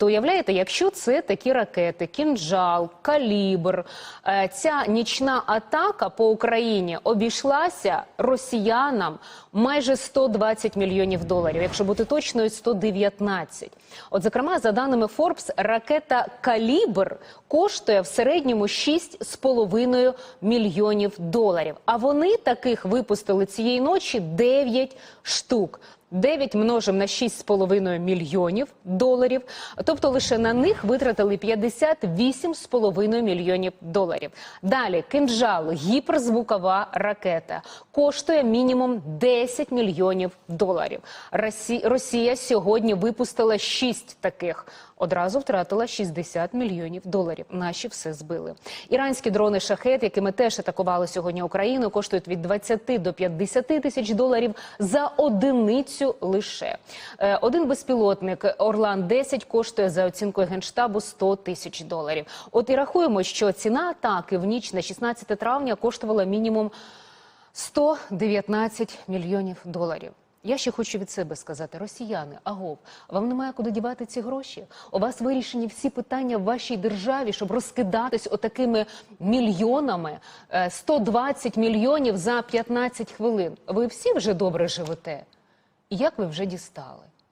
То уявляєте, якщо це такі ракети, кінжал, калібр, е, ця нічна атака по Україні обійшлася росіянам майже 120 мільйонів доларів, якщо бути точною, 119. От, зокрема, за даними Forbes, ракета Калібр коштує в середньому 6,5 мільйонів доларів. А вони таких випустили цієї ночі 9 штук. 9 множимо на 6,5 мільйонів доларів. Тобто лише на них витратили 58,5 мільйонів доларів. Далі кинжал, гіперзвукова ракета, коштує мінімум 10 мільйонів доларів. Росія сьогодні випустила 6 таких. Одразу втратила 60 мільйонів доларів. Наші все збили. Іранські дрони шахет, якими теж атакували сьогодні Україну, коштують від 20 до 50 тисяч доларів за одиницю лише. Е, Один безпілотник Орлан 10 коштує за оцінкою генштабу 100 тисяч доларів. От і рахуємо, що ціна атаки в ніч на 16 травня коштувала мінімум 119 мільйонів доларів. Я ще хочу від себе сказати, росіяни, агов, вам немає куди дівати ці гроші. У вас вирішені всі питання в вашій державі, щоб розкидатись отакими мільйонами, Е, 120 мільйонів за 15 хвилин. Ви всі вже добре живете. І як ви вже дістали?